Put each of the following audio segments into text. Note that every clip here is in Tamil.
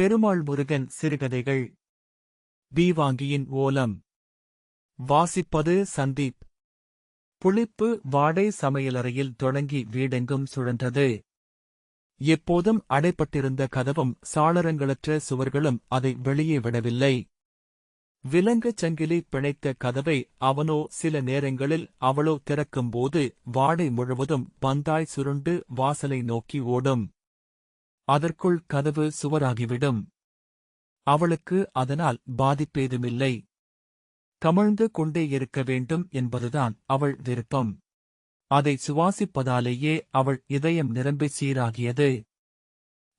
பெருமாள் முருகன் சிறுகதைகள். பீவாங்கியின் ஓலம். வாசிப்பது சந்தீப். புளிப்பு வாடை சமையலறையில் தொடங்கி வீடெங்கும் சுழன்றது. எப்போதும் அடைப்பட்டிருந்த கதவும் சாளரங்களற்ற சுவர்களும் அதை வெளியே விடவில்லை. விலங்குச் சங்கிலி பிணைத்த கதவை அவனோ சில நேரங்களில் அவளோ திறக்கும்போது வாடை முழுவதும் பந்தாய் சுருண்டு வாசலை நோக்கி ஓடும். அதற்குள் கதவு சுவராகிவிடும். அவளுக்கு அதனால் பாதிப்பேதுமில்லை. தமிழ்ந்து கொண்டே இருக்க வேண்டும் என்பதுதான் அவள் விருப்பம். அதை சுவாசிப்பதாலேயே அவள் இதயம் நிரம்பி சீராகியது.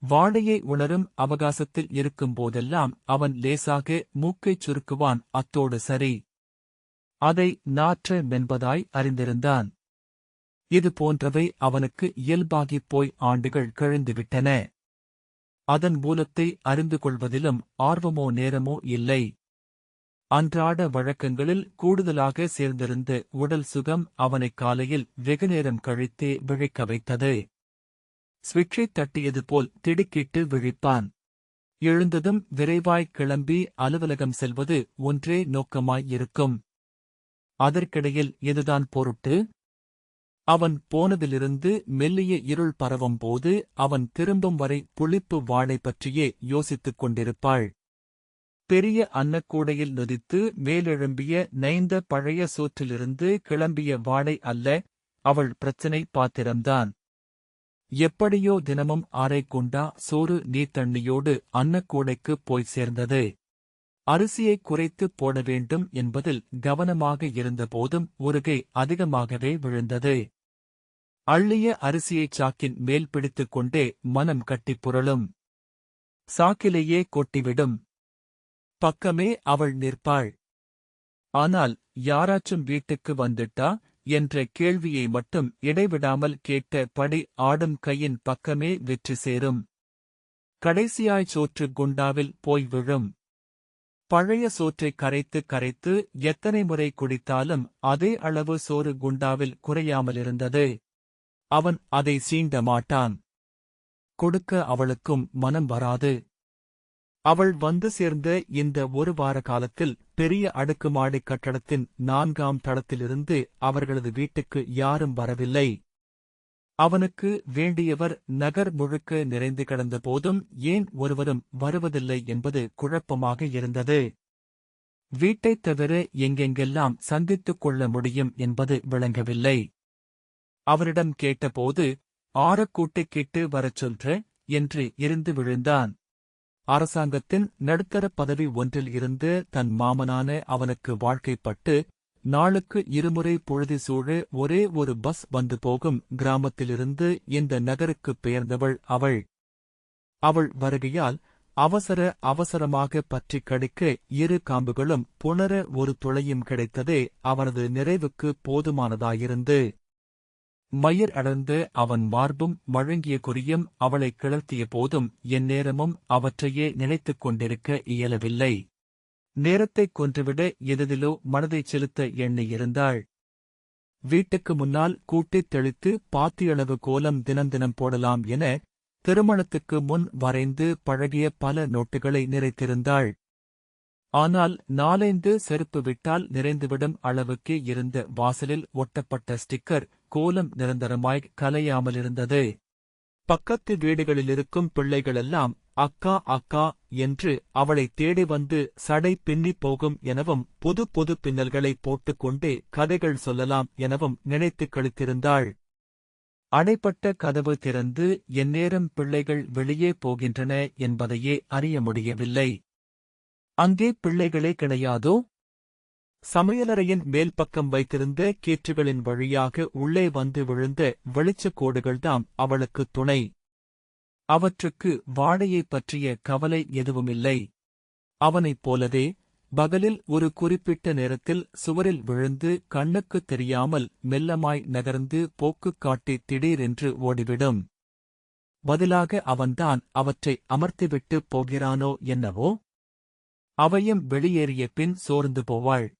வாடையை உணரும் அவகாசத்தில் இருக்கும்போதெல்லாம் அவன் லேசாக மூக்கைச் சுருக்குவான் அத்தோடு சரி. அதை நாற்ற மென்பதாய் அறிந்திருந்தான். இது போன்றவை அவனுக்கு இயல்பாகிப் போய் ஆண்டுகள் கழிந்துவிட்டன. அதன் மூலத்தை அறிந்து கொள்வதிலும் ஆர்வமோ நேரமோ இல்லை. அன்றாட வழக்கங்களில் கூடுதலாக சேர்ந்திருந்த உடல் சுகம் அவனைக் காலையில் வெகுநேரம் கழித்தே விழிக்க வைத்தது. ஸ்விட்சை தட்டியது போல் திடுக்கிட்டு விழிப்பான் எழுந்ததும் விரைவாய் கிளம்பி அலுவலகம் செல்வது ஒன்றே நோக்கமாயிருக்கும் அதற்கிடையில் இதுதான் பொருட்டு? அவன் போனதிலிருந்து மெல்லிய இருள் பரவும் போது அவன் திரும்பும் வரை புளிப்பு வாழை பற்றியே யோசித்துக் கொண்டிருப்பாள். பெரிய அன்னக்கூடையில் நொதித்து மேலெழும்பிய நைந்த பழைய சோற்றிலிருந்து கிளம்பிய வாளை அல்ல அவள் பிரச்சினை பாத்திரம்தான். எப்படியோ தினமும் அரை கொண்டா சோறு நீர்த்தண்ணியோடு அன்னக்கூடைக்குப் போய் சேர்ந்தது. அரிசியை குறைத்து போட வேண்டும் என்பதில் கவனமாக இருந்தபோதும் ஒருகை அதிகமாகவே விழுந்தது. அள்ளிய அரிசியைச் சாக்கின் மேல் பிடித்துக் கொண்டே மனம் கட்டிப் புரளும். சாக்கிலேயே கொட்டிவிடும். பக்கமே அவள் நிற்பாள். ஆனால் யாராச்சும் வீட்டுக்கு வந்துட்டா? என்ற கேள்வியை மட்டும் இடைவிடாமல் கேட்ட படி ஆடும் கையின் பக்கமே வெற்றி சேரும். கடைசியாய் சோற்று குண்டாவில் போய் விழும். பழைய சோற்றை கரைத்து கரைத்து எத்தனை முறை குடித்தாலும் அதே அளவு சோறு குண்டாவில் குறையாமலிருந்தது. அவன் அதை சீண்ட மாட்டான். கொடுக்க அவளுக்கும் மனம் வராது. அவள் வந்து சேர்ந்த இந்த ஒரு வார காலத்தில் பெரிய அடுக்குமாடி கட்டடத்தின் நான்காம் தளத்திலிருந்து அவர்களது வீட்டுக்கு யாரும் வரவில்லை. அவனுக்கு வேண்டியவர் நகர் முழுக்க நிறைந்து கிடந்த போதும் ஏன் ஒருவரும் வருவதில்லை என்பது குழப்பமாக இருந்தது. வீட்டைத் தவிர எங்கெங்கெல்லாம் சந்தித்துக் கொள்ள முடியும் என்பது விளங்கவில்லை. அவரிடம் கேட்டபோது ஆரக்கூட்டைக் கேட்டு வரச் சொல்ற என்று இருந்து விழுந்தான். அரசாங்கத்தின் நடுத்தர பதவி ஒன்றில் இருந்து தன் மாமனான அவனுக்கு வாழ்க்கைப்பட்டு நாளுக்கு இருமுறை பொழுதி சூழ ஒரே ஒரு பஸ் வந்து போகும் கிராமத்திலிருந்து இந்த நகருக்குப் பெயர்ந்தவள் அவள். அவள் வருகையால் அவசர அவசரமாக பற்றிக் கடிக்க இரு காம்புகளும் புணர ஒரு துளையும் கிடைத்ததே அவனது நிறைவுக்கு போதுமானதாயிருந்து. மயிர் அடர்ந்து அவன் மார்பும் வழங்கிய குறியும் அவளை கிளர்த்திய போதும் எந்நேரமும் அவற்றையே நினைத்துக் கொண்டிருக்க இயலவில்லை. நேரத்தைக் கொன்றுவிட எதிலோ மனதைச் செலுத்த எண்ணி இருந்தாள். வீட்டுக்கு முன்னால் கூட்டித் தெளித்து பாத்தியளவு கோலம் தினம் தினம் போடலாம் என திருமணத்துக்கு முன் வரைந்து பழகிய பல நோட்டுகளை நிறைத்திருந்தாள். ஆனால் நாலைந்து செருப்பு விட்டால் நிறைந்துவிடும் அளவுக்கு இருந்த வாசலில் ஒட்டப்பட்ட ஸ்டிக்கர் கோலம் நிரந்தரமாய் கலையாமலிருந்தது. பக்கத்து வீடுகளிலிருக்கும் பிள்ளைகளெல்லாம் அக்கா அக்கா என்று அவளை தேடி வந்து சடை பின்னிப் போகும் எனவும் புது புது பின்னல்களை போட்டுக்கொண்டே கதைகள் சொல்லலாம் எனவும் நினைத்துக் கழித்திருந்தாள். அடைப்பட்ட கதவு திறந்து எந்நேரம் பிள்ளைகள் வெளியே போகின்றன என்பதையே அறிய முடியவில்லை. அங்கே பிள்ளைகளே கிடையாதோ? சமையலறையின் மேல் பக்கம் வைத்திருந்த கீற்றுகளின் வழியாக உள்ளே வந்து விழுந்த வெளிச்சக் கோடுகள்தாம் அவளுக்கு துணை. அவற்றுக்கு வாடையைப் பற்றிய கவலை எதுவுமில்லை. அவனைப் போலவே பகலில் ஒரு குறிப்பிட்ட நேரத்தில் சுவரில் விழுந்து கண்ணுக்குத் தெரியாமல் மெல்லமாய் நகர்ந்து போக்குக் காட்டி திடீரென்று ஓடிவிடும். பதிலாக அவன்தான் அவற்றை அமர்த்திவிட்டுப் போகிறானோ என்னவோ? அவையும் வெளியேறிய பின் சோர்ந்து போவாள்.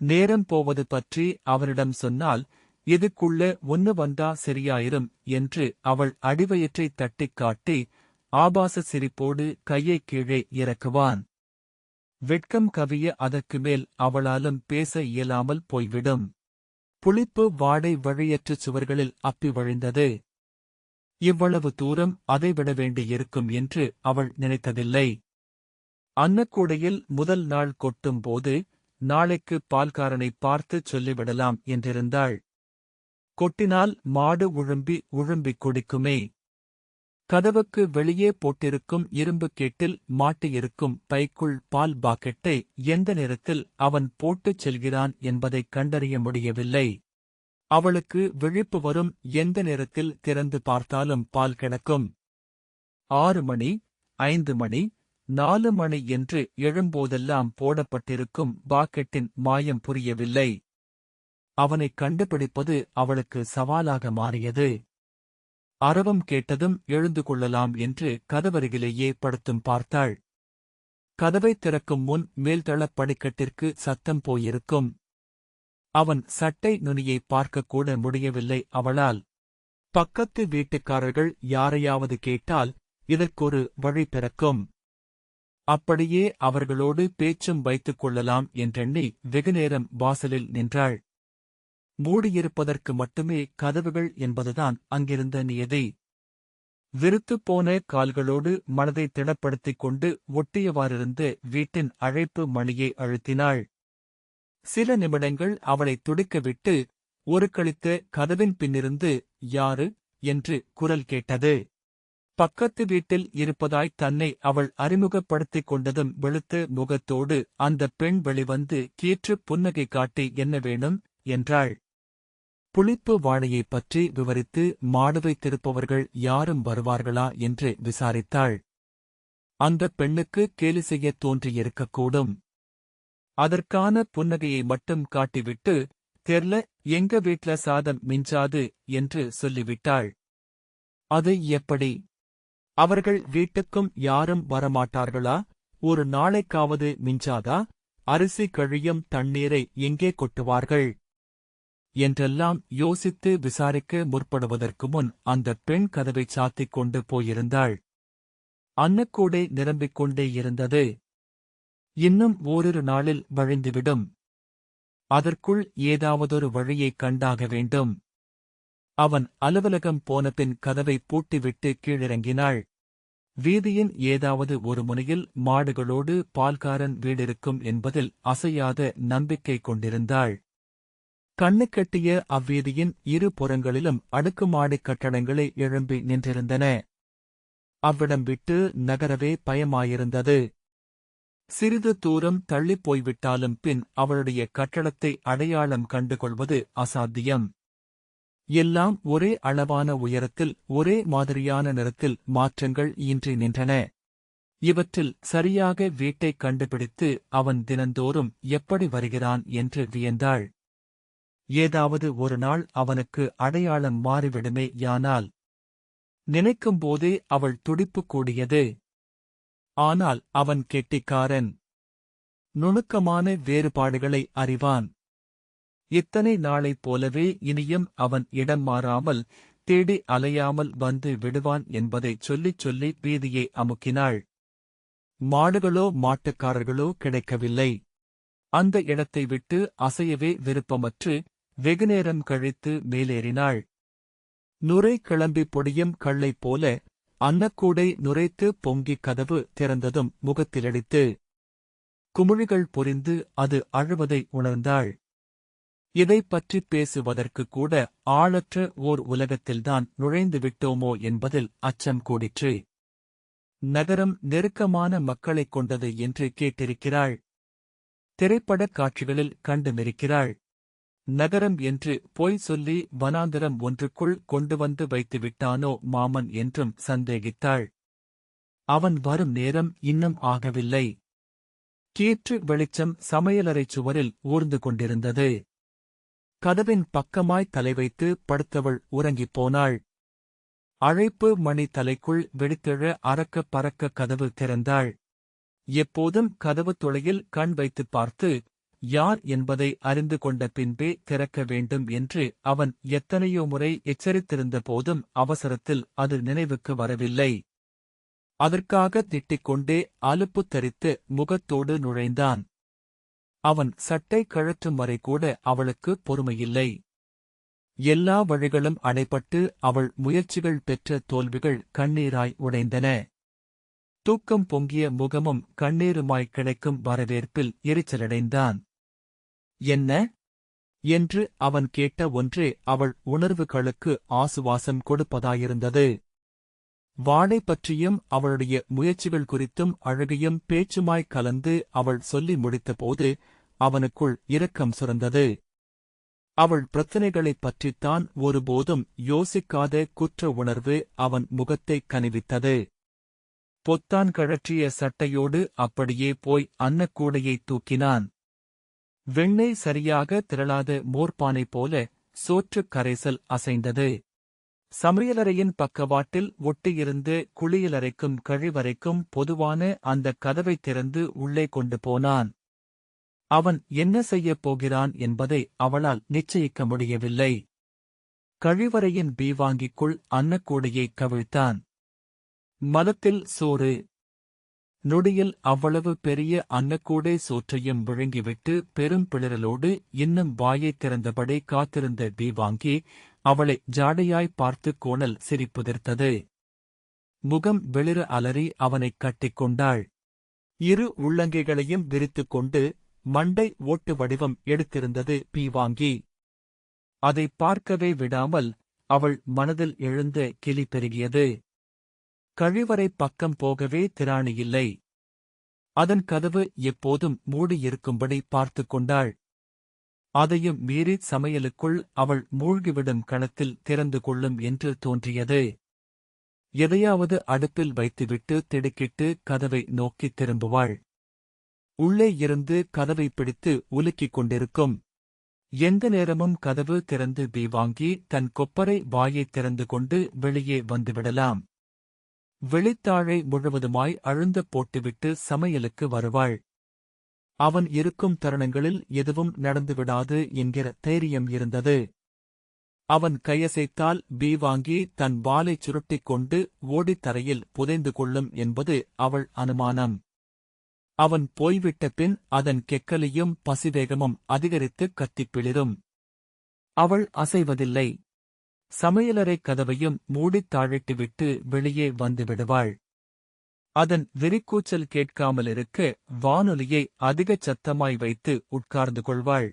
நேரம் போவது பற்றி அவரிடம் சொன்னால் இதுக்குள்ள ஒன்னு வந்தா சரியாயிரும்? என்று அவள் அடிவயிற்றை தட்டிக் காட்டி ஆபாச சிரிப்போடு கையை கீழே இறக்குவான். வெட்கம் கவிய அதற்கு மேல் அவளாலும் பேச இயலாமல் போய்விடும். புளிப்பு வாடை வழியற்ற சுவர்களில் அப்பி வழிந்தது. இவ்வளவு தூரம் அதை விட வேண்டியிருக்கும் என்று அவள் நினைத்ததில்லை. அன்னக்கூடையில் முதல் நாள் கொட்டும் போது நாளைக்கு பால்காரனை பார்த்து சொல்லிவிடலாம் என்றிருந்தாள். கொட்டினால் மாடு உழும்பி உழும்பிக் குடிக்குமே. கதவுக்கு வெளியே போட்டிருக்கும் இரும்பு கேட்டில் மாட்டியிருக்கும் பைக்குள் பால் பாக்கெட்டை எந்த நேரத்தில் அவன் போட்டுச் செல்கிறான் என்பதைக் கண்டறிய முடியவில்லை. அவளுக்கு விழிப்பு வரும் எந்த நேரத்தில் திறந்து பார்த்தாலும் பால் கிடக்கும். ஆறு மணி ஐந்து மணி நாலு மணி என்று எழும்போதெல்லாம் போடப்பட்டிருக்கும் பாக்கெட்டின் மாயம் புரியவில்லை. அவனைக் கண்டுபிடிப்பது அவளுக்கு சவாலாக மாறியது. அரவம் கேட்டதும் எழுந்து கொள்ளலாம் என்று கதவருகிலேயே படுத்தும் பார்த்தாள். கதவைத் திறக்கும் முன் மேல்தளப் படிக்கட்டிற்கு சத்தம் போயிருக்கும். அவன் சட்டை நுனியை பார்க்கக்கூட முடியவில்லை அவளால். பக்கத்து வீட்டுக்காரர்கள் யாரையாவது கேட்டால் இதற்கொரு வழி பிறக்கும். அப்படியே அவர்களோடு பேச்சும் வைத்துக் கொள்ளலாம் என்றெண்ணி வெகுநேரம் வாசலில் நின்றாள். மூடியிருப்பதற்கு மட்டுமே கதவுகள் என்பதுதான் அங்கிருந்த நியதி. விருத்துப் போன கால்களோடு மனதை திடப்படுத்திக் கொண்டு ஒட்டியவாறிருந்து வீட்டின் அழைப்பு மணியை அழுத்தினாள். சில நிமிடங்கள் அவளை துடிக்கவிட்டு ஒரு கழித்த கதவின் பின்னிருந்து யாரு? என்று குரல் கேட்டது. பக்கத்து வீட்டில் இருப்பதாய் தன்னை அவள் அறிமுகப்படுத்திக் கொண்டதும் வெளுத்த முகத்தோடு அந்த பெண் வெளிவந்து கீற்று புன்னகை காட்டி என்ன வேணும்? என்றாள். புளிப்பு வாழையைப் பற்றி விவரித்து மாடு வைத்திருப்பவர்கள் யாரும் வருவார்களா? என்று விசாரித்தாள். அந்த பெண்ணுக்கு கேலி செய்யத் தோன்றியிருக்கக்கூடும் அதற்கான புன்னகையை மட்டும் காட்டிவிட்டு தெர்ல எங்க வீட்ல சாதம் மிஞ்சாது என்று சொல்லிவிட்டாள். அது எப்படி? அவர்கள் வீட்டுக்கும் யாரும் வரமாட்டார்களா? ஒரு நாளைக்காவது மிஞ்சாதா? அரிசி கழியும் தண்ணீரை எங்கே கொட்டுவார்கள்? என்றெல்லாம் யோசித்து விசாரிக்க முற்படுவதற்கு முன் அந்த பெண் கதவை சாத்திக் கொண்டு போயிருந்தாள். அன்னக்கூடை நிரம்பிக் கொண்டே இருந்தது. இன்னும் ஓரிரு நாளில் வழிந்துவிடும். அதற்குள் ஏதாவதொரு வழியைக் கண்டாக வேண்டும். அவன் அலுவலகம் போனபின் கதவை பூட்டிவிட்டு கீழிறங்கினாள். வீதியின் ஏதாவது ஒரு முனையில் மாடுகளோடு பால்காரன் வீடிருக்கும் என்பதில் அசையாத நம்பிக்கை கொண்டிருந்தாள். கண்ணுக்கெட்டிய அவ்வீதியின் இரு புறங்களிலும் அடுக்குமாடிக் கட்டடங்களே எழும்பி நின்றிருந்தன. அவ்விடம் விட்டு நகரவே பயமாயிருந்தது. சிறிது தூரம் தள்ளிப் போய்விட்டாலும் பின் அவளுடைய கட்டடத்தை அடையாளம் கண்டுகொள்வது அசாத்தியம். எல்லாம் ஒரே அளவான உயரத்தில் ஒரே மாதிரியான நிறத்தில் மாற்றங்கள் இன்றி நின்றன. இவற்றில் சரியாக வீட்டைக் கண்டுபிடித்து அவன் தினந்தோறும் எப்படி வருகிறான் என்று வியந்தாள். ஏதாவது ஒரு நாள் அவனுக்கு அடையாளம் மாறிவிடுமே யானால்? நினைக்கும்போதே அவள் துடிப்பு கூடியது. ஆனால் அவன் கெட்டிக்காரன். நுணுக்கமான வேறுபாடுகளை அறிவான். இத்தனை நாளைப் போலவே இனியும் அவன் இடம் மாறாமல் தேடி அலையாமல் வந்து விடுவான் என்பதைச் சொல்லிச் சொல்லி வீதியை அமுக்கினாள். மாடுகளோ மாட்டுக்காரர்களோ கிடைக்கவில்லை. அந்த இடத்தை விட்டு அசையவே விருப்பமற்று வெகுநேரம் கழித்து மேலேறினாள். நுரை கிளம்பி பொடியும் கள்ளைப் போல அன்னக்கூடை நுரைத்து பொங்கிக் கதவு திறந்ததும் முகத்திலடித்து. குமிழிகள் பொரிந்து அது அழுவதை உணர்ந்தாள். இதைப் பற்றிப் பேசுவதற்கு கூட ஆளற்ற ஓர் உலகத்தில்தான் நுழைந்து விட்டோமோ என்பதில் அச்சம் கூடிற்று. நகரம் நெருக்கமான மக்களைக் கொண்டது என்று கேட்டிருக்கிறாள். திரைப்படக் காட்சிகளில் கண்டு மெரிக்கிறாள் நகரம் என்று பொய் சொல்லி வனாந்தரம் ஒன்றுக்குள் கொண்டு வந்து வைத்து விட்டானோ மாமன் என்றும் சந்தேகித்தாள். அவன் வரும் நேரம் இன்னும் ஆகவில்லை. கீற்று வெளிச்சம் சமையலறைச் சுவரில் ஊர்ந்து கொண்டிருந்தது. கதவின் பக்கமாய் தலை வைத்து படுத்தவள் உறங்கிப் போனாள். அழைப்பு மணி தலைக்குள் வெடித்தெழ அறக்க பறக்க கதவு திறந்தாள். எப்போதும் கதவு துளையில் கண் வைத்துப் பார்த்து யார் என்பதை அறிந்து கொண்ட பின்பே திறக்க வேண்டும் என்று அவன் எத்தனையோ முறை எச்சரித்திருந்த போதும் அவசரத்தில் அது நினைவுக்கு வரவில்லை. அதற்காக திட்டிக்கொண்டே அலுப்பு தரித்து முகத்தோடு நுழைந்தான். அவன் சட்டை கழற்றும் வரை கூட அவளுக்கு பொறுமையில்லை. எல்லா வழிகளும் அடைபட்டு அவள் முயற்சிகள் பெற்ற தோல்விகள் கண்ணீராய் உடைந்தன. தூக்கம் பொங்கிய முகமும் கண்ணீருமாய் கிடைக்கும் வரவேற்பில் எரிச்சலடைந்தான். என்ன என்று அவன் கேட்ட ஒன்றே அவள் உணர்வுகளுக்கு ஆசுவாசம் கொடுப்பதாயிருந்தது. வாளை பற்றியும் அவளுடைய முயற்சிகள் குறித்தும் அழகையும் பேச்சுமாய் கலந்து அவள் சொல்லி முடித்தபோது அவனுக்குள் இரக்கம் சுரந்தது. அவள் பிரச்சனைகளைப் பற்றித்தான் ஒருபோதும் யோசிக்காத குற்ற உணர்வு அவன் முகத்தைக் கனிவித்தது. பொத்தான் கழற்றிய சட்டையோடு அப்படியே போய் அன்னக்கூடையை தூக்கினான். வெண்ணெய் சரியாக திரளாத மோர்பானை போல சோற்றுக் கரைசல் அசைந்தது. சமையலறையின் பக்கவாட்டில் ஒட்டியிருந்து குளியலறைக்கும் கழிவறைக்கும் பொதுவான அந்தக் கதவைத் திறந்து உள்ளே கொண்டு போனான். அவன் என்ன செய்யப் போகிறான் என்பதை அவளால் நிச்சயிக்க முடியவில்லை. கழிவறையின் பீவாங்கிக்குள் அன்னக்கூடையை கவிழ்த்தான். மதத்தில் சோறு. நொடியில் அவ்வளவு பெரிய அன்னக்கூடை சோற்றையும் விழுங்கிவிட்டு பெரும் பிளரலோடு இன்னும் வாயைத் திறந்தபடி காத்திருந்த பீவாங்கி அவளை ஜாடையாய் பார்த்து கோணல் சிரிப்புதிர்த்தது. முகம் வெளிர அலறி அவனைக் கட்டிக்கொண்டாள் இரு உள்ளங்கைகளையும் விரித்துக் கொண்டு மண்டை ஓட்டு வடிவம் எடுத்திருந்தது பீவாங்கி. அதை பார்க்கவே விடாமல் அவள் மனதில் எழுந்த கிளி பெருகியது. கழிவறை பக்கம் போகவே திராணியில்லை அதன் கதவு எப்போதும் மூடியிருக்கும்படி பார்த்துக் கொண்டாள். அதையும் மீறி சமையலுக்குள் அவள் மூழ்கிவிடும் கணத்தில் திறந்து கொள்ளும் என்று தோன்றியது. எதையாவது அடுப்பில் வைத்துவிட்டு திடுக்கிட்டு கதவை நோக்கித் திரும்புவாள். உள்ளே இருந்து கதவை பிடித்து உலுக்கிக் கொண்டிருக்கும். எந்த நேரமும் கதவு திறந்து பீவாங்கி தன் கொப்பரை வாயைத் திறந்து கொண்டு வெளியே வந்துவிடலாம். வெளித்தாழை முழுவதுமாய் அழுந்த போட்டுவிட்டு சமையலுக்கு வருவாள். அவன் இருக்கும் தருணங்களில் எதுவும் நடந்துவிடாது என்கிற தைரியம் இருந்தது. அவன் கையசைத்தால் பீவாங்கி தன் வாலைச் சுருட்டிக் கொண்டு ஓடித் தரையில் புதைந்து கொள்ளும் என்பது அவள் அனுமானம். அவன் போய்விட்ட பின் அதன் கெக்கலியும் பசிவேகமும் அதிகரித்து கத்திப்பிளிரும் அவள் அசைவதில்லை. சமையலறைக் கதவையும் மூடித் தாழிட்டுவிட்டு வெளியே வந்து விடுவாள். அதன் விரிக்கூச்சல் கேட்காமலிருக்க வானொலியை அதிகச் சத்தமாய் வைத்து உட்கார்ந்து கொள்வாள்.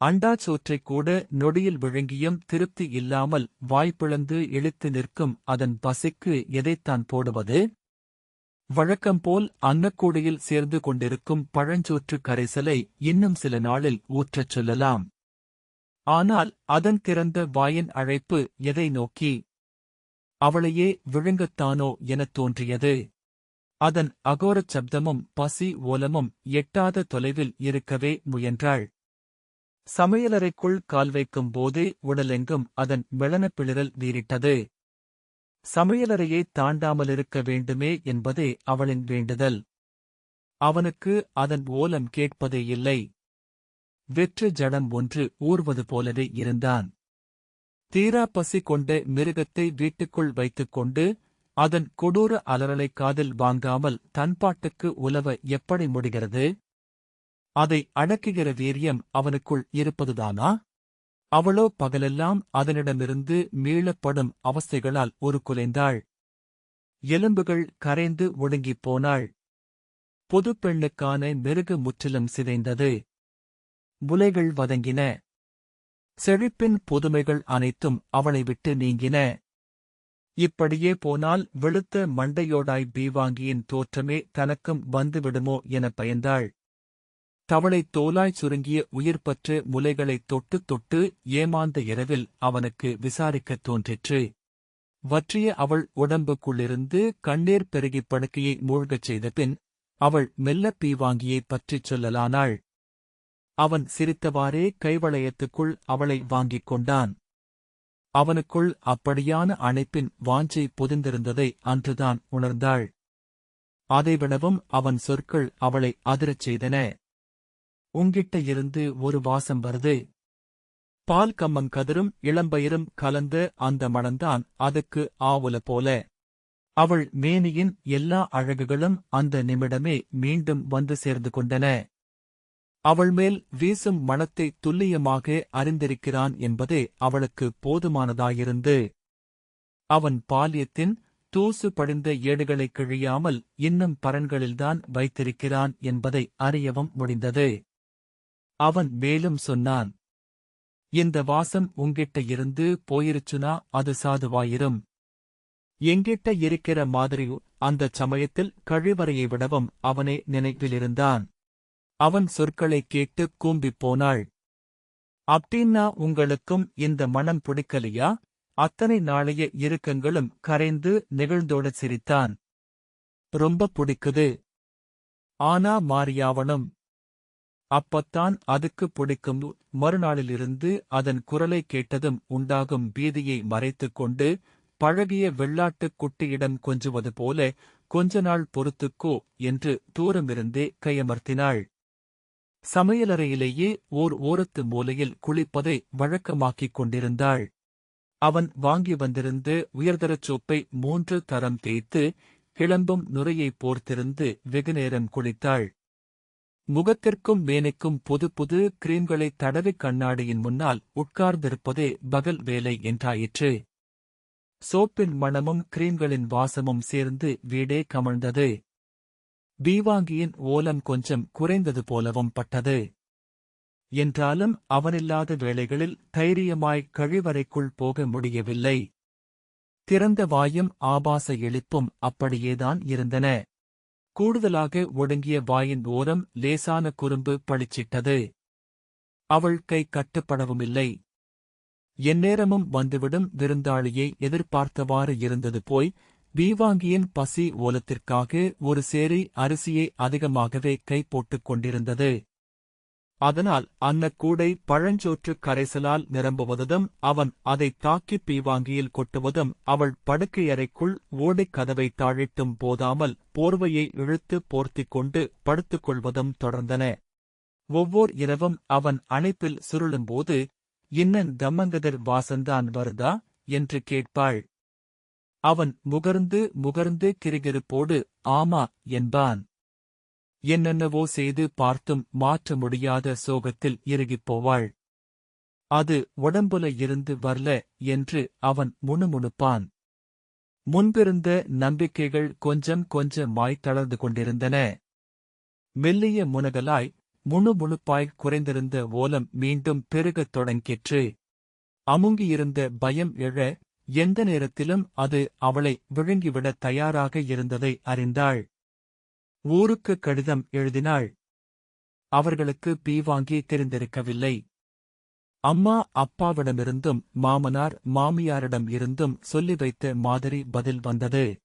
அண்டாச்சோற்றைக் கூட நொடியில் விழுங்கியும் திருப்தி இல்லாமல் வாய்ப்பிழந்து இழுத்து நிற்கும் அதன் பசிக்கு எதைத்தான் போடுவது? வழக்கம்போல் அன்னக்கூடையில் சேர்ந்து கொண்டிருக்கும் பழஞ்சோற்று கரைசலை இன்னும் சில நாளில் ஊற்றச் சொல்லலாம். ஆனால் அதன் திறந்த வாயின் அழைப்பு எதை நோக்கி? அவளையே விழுங்கத்தானோ எனத் தோன்றியது. அதன் அகோரச் சப்தமும் பசி ஓலமும் எட்டாத தொலைவில் இருக்கவே முயன்றாள். சமையலறைக்குள் கால் வைக்கும் போதே உடலெங்கும் அதன் மெளனப்பிளிரல் வீறிட்டது. சமையலறையைத் தாண்டாமலிருக்க வேண்டுமே என்பதே அவளின் வேண்டுதல். அவனுக்கு அதன் ஓலம் கேட்பதே இல்லை. வெற்று ஜடம் ஒன்று ஊர்வது போலவே இருந்தான். தீரா பசி கொண்ட மிருகத்தை வீட்டுக்குள் வைத்துக் கொண்டு அதன் கொடூர அலறலைக் காதில் வாங்காமல் தன்பாட்டுக்கு உலவ எப்படி முடிகிறது? அதை அடக்குகிற வீரியம் அவனுக்குள் இருப்பதுதானா? அவளோ பகலெல்லாம் அதனிடமிருந்து மீளப்படும் அவஸ்தைகளால் ஒரு குலைந்தாள் எலும்புகள் கரைந்து ஒடுங்கிப் போனாள். புதுப்பெண்ணுக்கான மிருக முற்றிலும் சிதைந்தது. முலைகள் வதங்கின. செழிப்பின் புதுமைகள் அனைத்தும் அவளை விட்டு நீங்கின. இப்படியே போனால் வெளுத்த மண்டையோடாய் பீவாங்கியின் தோற்றமே தனக்கும் வந்துவிடுமோ என பயந்தாள். தவளை தோலாய் சுருங்கிய உயிர்பற்று முலைகளைத் தொட்டு தொட்டு ஏமாந்த இரவில் அவனுக்கு விசாரிக்கத் தோன்றிற்று. வற்றிய அவள் உடம்புக்குள்ளிருந்து கண்ணீர் பெருகிப் படுக்கையை மூழ்கச் செய்தபின் அவள் மெல்லப் பீவாங்கியைப் பற்றிச் சொல்லலானாள். அவன் சிரித்தவாறே கைவளையத்துக்குள் அவளை வாங்கிக் கொண்டான். அவனுக்குள் அப்படியான அணைப்பின் வாஞ்சை பொதிந்திருந்ததை அன்றுதான் உணர்ந்தாள். அதைவிடவும் அவன் சொற்கள் அவளை அதிரச் செய்தன. உங்கிட்ட இருந்து ஒரு வாசம் வருது. பால் கம்மங் கதிரும் இளம்பயிரும் கலந்த அந்த மணந்தான் அதுக்கு ஆவுல போல. அவள் மேனியின் எல்லா அழகுகளும் அந்த நிமிடமே மீண்டும் வந்து சேர்ந்து கொண்டன. அவள் மேல் வீசும் மனத்தை துல்லியமாக அறிந்திருக்கிறான் என்பதே அவளுக்கு போதுமானதாயிருந்து. அவன் பால்யத்தின் தூசு படிந்த ஏடுகளைக் கிழியாமல் இன்னும் பரன்களில்தான் வைத்திருக்கிறான் என்பதை அறியவும் முடிந்தது. அவன் மேலும் சொன்னான் இந்த வாசம் உங்கிட்ட இருந்து போயிருச்சுனா அது சாதுவாயிரும். எங்கிட்ட இருக்கிற மாதிரி அந்தச் சமயத்தில் கழிவறையை விடவும் அவனே நினைவிலிருந்தான். அவன் சொற்களைக் கேட்டு கூம்பிப் போனாள் அப்டின்னா உங்களுக்கும் இந்த மனம் பிடிக்கலையா? அத்தனை நாளைய இறுக்கங்களும் கரைந்து நெகிழ்ந்தோட சிரித்தான். ரொம்ப பிடிக்குது. ஆனா மாறியாவணும் அப்பத்தான் அதுக்கு பிடிக்கும் மறுநாளிலிருந்து அதன் குரலை கேட்டதும் உண்டாகும் பீதியை மறைத்துக் கொண்டு பழகிய வெள்ளாட்டுக் குட்டியிடம் கொஞ்சுவது போல கொஞ்ச நாள் பொறுத்துக்கோ என்று தூரமிருந்தே கையமர்த்தினாள். சமையலறையிலேயே ஓர் ஓரத்து மூலையில் குளிப்பதை வழக்கமாக்கிக் கொண்டிருந்தாள். அவன் வாங்கி வந்திருந்து உயர்தரச் சோப்பை மூன்று தரம் தேய்த்து கிளம்பும் நுரையைப் போர்த்திருந்து வெகுநேரம் குளித்தாள். முகத்திற்கும் மேனைக்கும் புது புது கிரீம்களை தடவிக் கண்ணாடியின் முன்னால் உட்கார்ந்திருப்பதே பகல் வேலை என்றாயிற்று. சோப்பின் மணமும் கிரீம்களின் வாசமும் சேர்ந்து வீடே கமழ்ந்தது. பீவாங்கியின் ஓலம் கொஞ்சம் குறைந்தது போலவும் பட்டது. என்றாலும் அவனில்லாத வேளைகளில் தைரியமாய் கழிவறைக்குள் போக முடியவில்லை. திறந்த வாயும் ஆபாச எழுப்பும் அப்படியேதான் இருந்தன. கூடுதலாக ஒடுங்கிய வாயின் ஓரம் லேசான குறும்பு பளிச்சிட்டது. அவள் கை கட்டுப்படவுமில்லை. எந்நேரமும் வந்துவிடும் விருந்தாளியை எதிர்பார்த்தவாறு இருந்தது போய் பீவாங்கியின் பசி ஓலத்திற்காக ஒரு சேரி அரிசியை அதிகமாகவே கை போட்டுக் கொண்டிருந்தது. அதனால் அன்னக்கூடை பழஞ்சோற்று கரைசலால் நிரம்புவதும் அவன் அதைத் தாக்கிப் பீவாங்கியில் கொட்டுவதும் அவள் படுக்கையறைக்குள் ஓடைக் கதவை தாழிட்டும் போதாமல் போர்வையை இழுத்து போர்த்திக் கொண்டு படுத்துக் கொள்வதும் தொடர்ந்தன. ஒவ்வோர் இரவும் அவன் அணைப்பில் சுருளும்போது இன்னன் தம்மங்கதர் வாசந்தான் வருதா? என்று கேட்பாள். அவன் முகர்ந்து முகர்ந்து கிருகிருப்போடு ஆமா என்பான். என்னென்னவோ செய்து பார்த்தும் மாற்ற முடியாத சோகத்தில் இறுகிப் போவாள் அது உடம்புல இருந்து வரல என்று அவன் முணுமுணுப்பான். முன்பிருந்த நம்பிக்கைகள் கொஞ்சம் கொஞ்சமாய் தளர்ந்து கொண்டிருந்தன. மெல்லிய முனகலாய் முணுமுணுப்பாய் குறைந்திருந்த ஓலம் மீண்டும் பெருகத் தொடங்கிற்று. அமுங்கியிருந்த பயம் எழ எந்த நேரத்திலும் அது அவளை விழுங்கிவிடத் தயாராக இருந்ததை அறிந்தாள். ஊருக்கு கடிதம் எழுதினாள். அவர்களுக்கு பீவாங்கி தெரிந்திருக்கவில்லை. அம்மா அப்பாவிடமிருந்தும் மாமனார் மாமியாரிடம் இருந்தும் சொல்லி வைத்த மாதிரி பதில் வந்தது.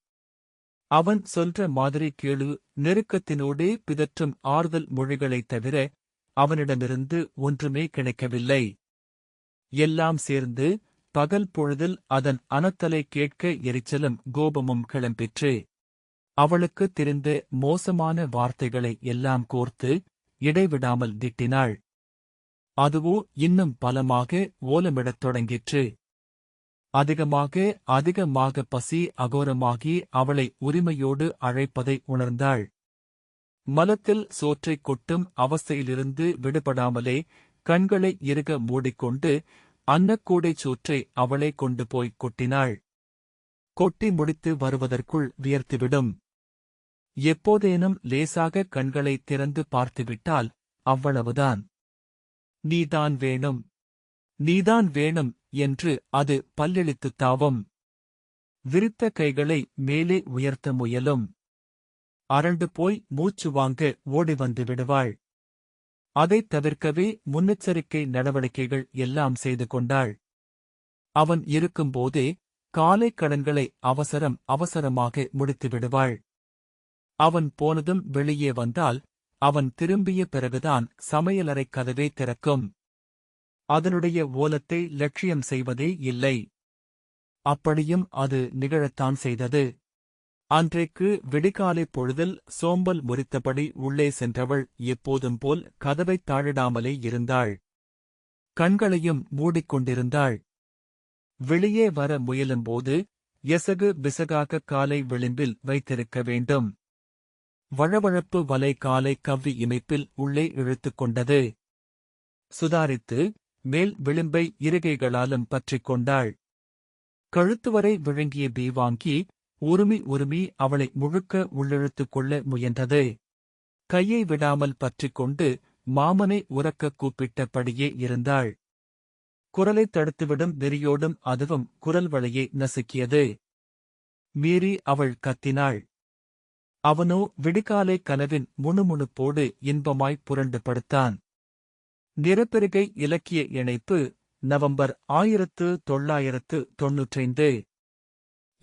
அவன் சொல்ற மாதிரி கேளு நெருக்கத்தினோடே பிதற்றும் ஆறுதல் மொழிகளைத் தவிர அவனிடமிருந்து ஒன்றுமே கிடைக்கவில்லை. எல்லாம் சேர்ந்து பகல் பொழுதில் அதன் அனத்தலை கேட்க எரிச்சலும் கோபமும் கிளம்பிற்று. அவளுக்கு தெரிந்த மோசமான வார்த்தைகளை எல்லாம் கோர்த்து இடைவிடாமல் திட்டினாள். அதுவோ இன்னும் பலமாக ஓலமிடத் தொடங்கிற்று. அதிகமாக அதிகமாக பசி அகோரமாகி அவளை உரிமையோடு அழைப்பதை உணர்ந்தாள். மலத்தில் சோற்றைக் கொட்டும் அவஸ்தையிலிருந்து விடுபடாமலே கண்களை இறுக மூடிக்கொண்டு அன்னக்கூடைச் சூற்றை அவளே கொண்டு போய்க் கொட்டினாள். கொட்டி முடித்து வருவதற்குள் வியர்த்துவிடும். எப்போதேனும் லேசாக கண்களை திறந்து பார்த்துவிட்டால் அவ்வளவுதான். நீதான் வேணும். நீதான் வேணும் என்று அது பல்லெழுத்துத் தாவும். விரித்த கைகளை மேலே உயர்த்த முயலும். அரண்டு போய் மூச்சு வாங்க ஓடி வந்து விடுவாள். அதைத் தவிர்க்கவே முன்னெச்சரிக்கை நடவடிக்கைகள் எல்லாம் செய்து கொண்டாள். அவன் இருக்கும்போதே காலை கடன்களை அவசரம் அவசரமாக முடித்து விடுவாள். அவன் போனதும் வெளியே வந்தால் அவன் திரும்பிய பிறகுதான் சமையலறைக் கதவே திறக்கும். அதனுடைய ஓலத்தை லட்சியம் செய்வதே இல்லை. அப்படியும் அது நிகழத்தான் செய்தது. அன்றைக்கு விடிகாலைப் பொழுதில் சோம்பல் முறித்தபடி உள்ளே சென்றவள் எப்போதும் போல் கதவைத் தாழிடாமலே இருந்தாள். கண்களையும் மூடிக்கொண்டிருந்தாள். வெளியே வர முயலும்போது எசகு பிசகாக காலை விளிம்பில் வைத்திருக்க வேண்டும். வழவழப்பு வலை காலை கவ்வி இமைப்பில் உள்ளே இழுத்துக் கொண்டது. சுதாரித்து மேல் விளிம்பை இருகைகளாலும் பற்றிக் கொண்டாள். கழுத்து வரை விழுங்கிய பீவாங்கி உருமி உருமி அவளை முழுக்க உள்ளிழுத்துக் கொள்ள முயன்றது. கையை விடாமல் பற்றிக் கொண்டு மாமனை உறக்க கூப்பிட்டபடியே இருந்தாள். குரலைத் தடுத்துவிடும் வெறியோடும் அதுவும் குரல் வழியை நசுக்கியது. மீறி அவள் கத்தினாள். அவனோ விடிகாலை கனவின் முணுமுணுப்போடு இன்பமாய் புரண்டு படுத்தான். நிறப்பெருகை இலக்கிய இணைப்பு நவம்பர் ஆயிரத்து தொள்ளாயிரத்து தொன்னூற்றைந்து.